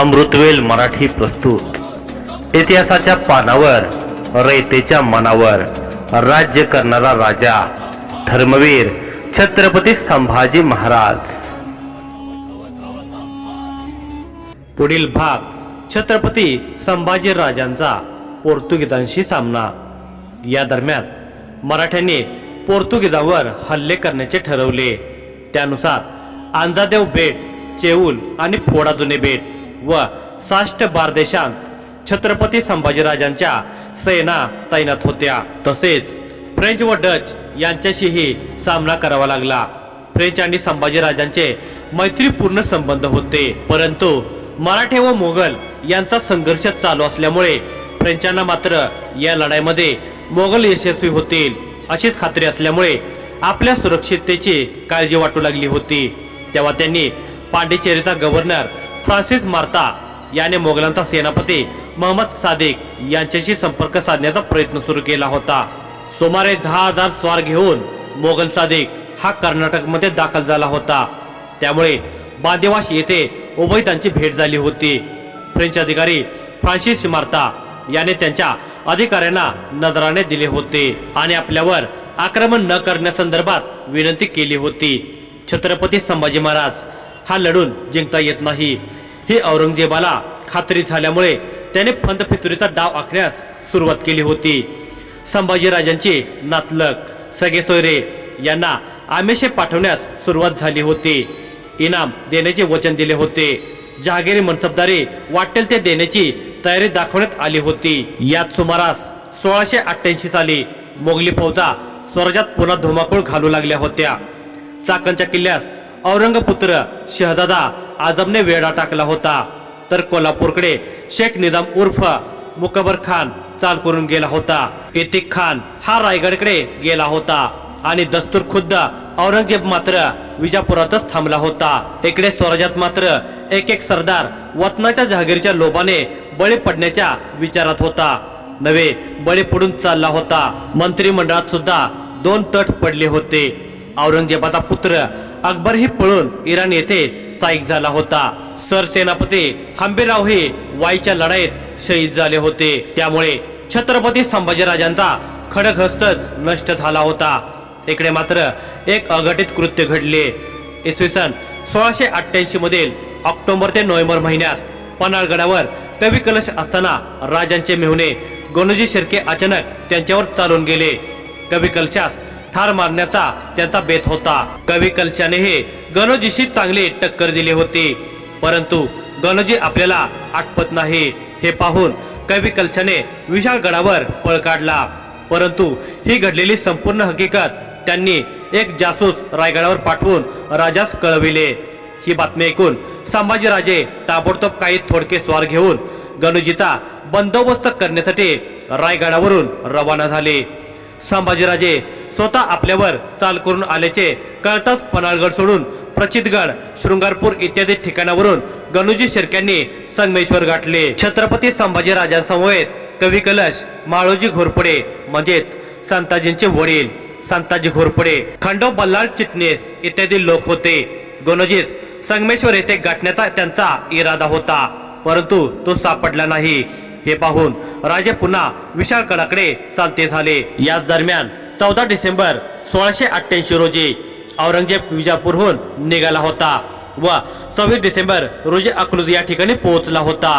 अमृतवेल मराठी प्रस्तुत. इतिहासाच्या पानावर रयतेच्या मनावर राज्य करणारा राजा धर्मवीर छत्रपती संभाजी महाराज. पुढील भाग छत्रपती संभाजी राजांचा पोर्तुगीजांशी सामना. या दरम्यान मराठ्यांनी पोर्तुगीजांवर हल्ले करण्याचे ठरवले. त्यानुसार आंजादेव बेट चेऊल आणि फोडाजुने बेट व साष्ट बारदेशांत छत्रपती संभाजीराजांच्या सेना तैनात होत्या. तसेच फ्रेंच व डच यांच्याशीही सामना करावा लागला. फ्रेंच आणि संभाजीराजांचे मैत्रीपूर्ण संबंध होते. परंतु मराठे व मोगल यांचा संघर्ष चालू असल्यामुळे फ्रेंचांना मात्र या लढाईमध्ये मोगल यशस्वी होतील अशीच खात्री असल्यामुळे आपल्या सुरक्षिततेची काळजी वाटू लागली होती. तेव्हा त्यांनी पांडिचेरीचा गव्हर्नर फ्रान्सिस मार्ता याने मोगलांचा सेनापती महम्मद सादिक यांच्याशी संपर्क साधण्याचा प्रयत्न सुरू केला होता. सुमारे दहा हजार स्वार घेऊन मोगल सादिक हा कर्नाटकमध्ये दाखल झाला होता. त्यामुळे बांदेवाश येथे उभयतांची भेट झाली होती. फ्रेंच अधिकारी फ्रान्सिस मार्ता याने त्यांच्या अधिकाऱ्यांना नजराने दिले होते आणि आपल्यावर आक्रमण न करण्यासंदर्भात विनंती केली होती. छत्रपती संभाजी महाराज हा लढून जिंकता येत नाही. ही औरंगजेबाला खात्री झाल्यामुळे त्याने फंत फितुरीचा डाव आखण्यास सुरुवात केली होती. संभाजीराजांची नातलक सगे सोयरे यांना आमिषे पाठवण्यास सुरुवात झाली होती. इनाम देण्याचे वचन दिले होते. जहागिरी मनसबदारी वाटेल ते देण्याची तयारी दाखवण्यात आली होती. यात सुमारास सोळाशे अठ्ठ्याऐंशी साली मोगली फौजा स्वराज्यात पुन्हा धुमाकूळ घालू लागल्या होत्या. चाकणच्या किल्ल्यास औरंगपुत्र शहजादा आजमने वेढा टाकला होता. तर कोल्हापूरकडे शेख निजाम उर्फ मुकबर खान चाल करून गेला होता. इतिक खान हा रायगडकडे गेला होता आणि दस्तूर खुद्द औरंगजेब मात्र विजापुरातच थांबला होता. इकडे स्वराज्यात मात्र एक एक सरदार वतनाच्या जहागीरच्या लोभाने बळी पडण्याच्या विचारात होता. नवे बळी पडून चालला होता. मंत्रिमंडळात सुद्धा दोन तट पडले होते. औरंगजेबाचा पुत्र अकबरही पळून इराण येथे स्थायिक झाला होता. सरसेनापती खांबेराव हे वाईच्या लढाईत शहीद झाले होते. त्यामुळे छत्रपती संभाजीराजांचा खडगहस्तच नष्ट झाला होता. इकडे मात्र एक अघटित कृत्य घडले. इसवी सन सोळाशे अठ्ठ्याऐंशी मधील ऑक्टोबर ते नोव्हेंबर महिन्यात पन्हाळगडावर कवी कलश असताना राजांचे मेहुणे गणोजी शिर्के अचानक त्यांच्यावर चालून गेले. कवी कलशास ठार मारण्याचा त्यांचा बेत होता. कवी कलशानेही गणोजीशी चांगली टक्कर दिली होती. परंतु गणोजी आपल्याला आटपत नाही. हे पाहून कवी कलशाने विशाळगडावर पळ काढला. परंतु ही घडलेली संपूर्ण हकीकत त्यांनी एक जासूस रायगडावर पाठवून राजास कळविले. ही बातमी ऐकून संभाजीराजे ताबडतोब काही थोडके स्वार घेऊन गणुजीचा बंदोबस्त करण्यासाठी रायगडावरून रवाना झाले. संभाजीराजे स्वतः आपल्यावर चाल करून आल्याचे कळताच पन्हाळगड सोडून प्रचितगड शृंगारपूर इत्यादी ठिकाणावरून गणुजी शिर्क्यांनी संगमेश्वर गाठले. छत्रपती संभाजी राजांसमवेत कवी कलश माळोजी घोरपडे म्हणजेच संताजींचे वडील संताजी घोरपडे खंडो बल्लाळ चिटणीस इत्यादी लोक होते. गणोजीस संगमेश्वर येथे गाठण्याचा त्यांचा इरादा होता परंतु तो सापडला नाही. हे पाहून राजे पुन्हा विशाळ कडाकडे चालते झाले. याच दरम्यान चौदा डिसेंबर सोळाशे अठ्ठ्याऐंशी रोजी औरंगजेब विजापूरहून निघाला होता व सव्वीस डिसेंबर रोजी अकलूज या ठिकाणी पोहोचला होता.